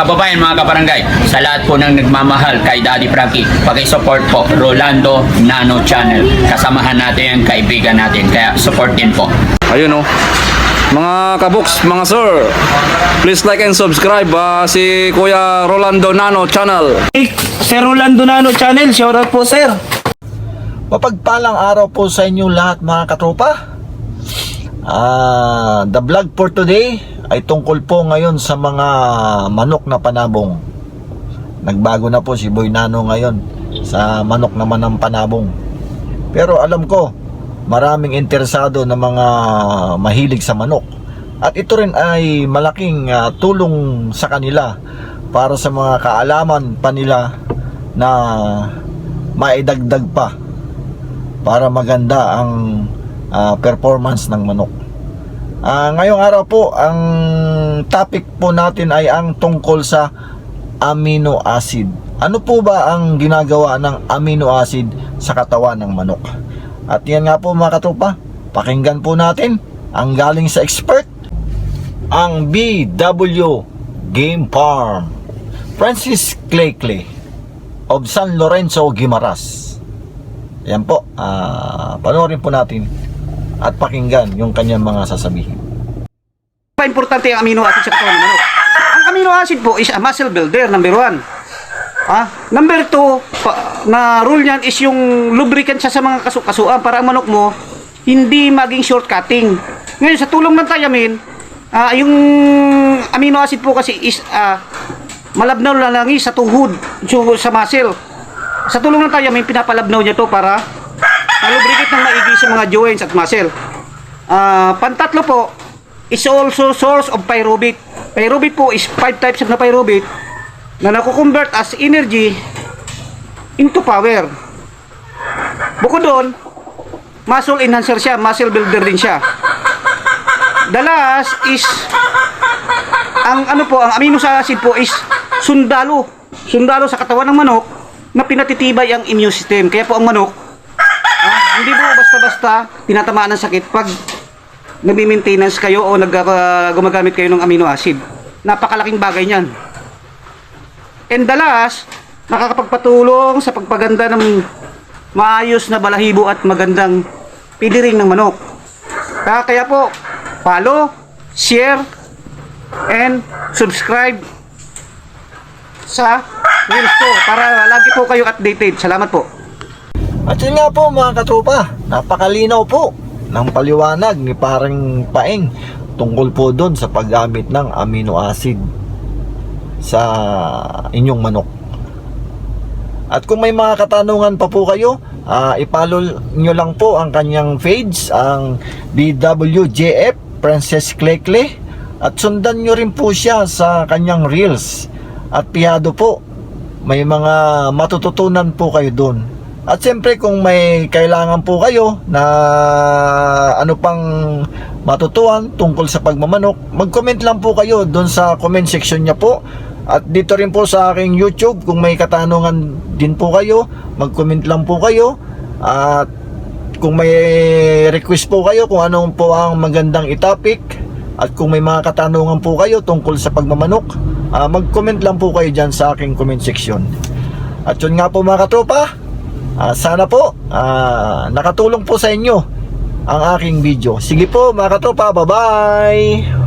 Kababayan mga kabarangay, sa lahat po ng nagmamahal kay Daddy Frankie, paki-support po Rolando Nano Channel. Kasamahan natin yung kaibigan natin, kaya support din po. Ayun oh. Mga kaboks, mga sir, please like and subscribe ah, si Kuya Rolando Nano Channel. Sir Rolando Nano Channel, shoutout po sir. Mapagpalang araw po sa inyo lahat mga katropa. Ah, the vlog for today ay tungkol po ngayon sa mga manok na panabong. Nagbago na po si Boy Nano ngayon sa manok naman ng panabong. Pero alam ko, maraming interesado na mga mahilig sa manok. At ito rin ay malaking ah, tulong sa kanila para sa mga kaalaman pa nila na maidagdag pa para maganda ang ah, performance ng manok. Ah, ngayong araw po, ang topic po natin ay ang tungkol sa amino acid. Ano po ba ang ginagawa ng amino acid sa katawan ng manok? At yan nga po mga katupa, pakinggan po natin ang galing sa expert, ang BW Game Farm, Francis Clay of San Lorenzo Guimaras. Yan po, ah panoorin po natin at pakinggan yung kanyang mga sasabihin. Pa-importante ang amino acid sa katawan ng manok. Ang amino acid po is a muscle builder, number one. Ah, number two, pa, na rule niyan is yung lubricant siya sa mga kasu-kasuan para ang manok mo hindi maging shortcutting. Ngayon, sa tulong ng thiamine, ah, yung amino acid po kasi is ah, malabnaw lang sa tuhod, sa muscle. Sa tulong ng thiamine, pinapalabnaw niya to para malubricate ng maigi sa mga joints at muscle. Ah, pantatlo po is also source of pyruvate. Pyruvate po is five types of na pyruvate na nakukonvert as energy into power. Bukod doon, muscle enhancer siya, muscle builder din siya. The last is ang ano po, ang amino acid po is sundalo. Sundalo sa katawan ng manok na pinatitibay ang immune system. Kaya po ang manok Ah, hindi po basta-basta tinatamaan ng sakit pag nagmi-maintenance kayo o nag, ah, gumagamit kayo ng amino acid. Napakalaking bagay niyan. And last, nakakapagpatulong sa pagpaganda ng maayos na balahibo at magandang pidiring ng manok. Kaya, kaya po, follow, share, and subscribe sa Reels ko para lagi po kayo updated. Salamat po. At yun nga po mga katropa, napakalinaw po ng paliwanag ni parang paeng tungkol po doon sa paggamit ng amino acid sa inyong manok. At kung may mga katanungan pa po kayo, ah, ipalo nyo lang po ang kanyang page, ang BWJF Princess Klekle at sundan nyo rin po siya sa kanyang reels. At piyado po, may mga matututunan po kayo doon. At siyempre kung may kailangan po kayo na ano pang matutuan tungkol sa pagmamanok, mag-comment lang po kayo doon sa comment section niya po. At dito rin po sa aking YouTube, kung may katanungan din po kayo, mag-comment lang po kayo. At kung may request po kayo kung anong po ang magandang itopic at kung may mga katanungan po kayo tungkol sa pagmamanok, ah, mag-comment lang po kayo dyan sa aking comment section. At yun nga po mga katropa, ah, sana po ah, nakatulong po sa inyo ang aking video. Sige po mga katropa, bye-bye!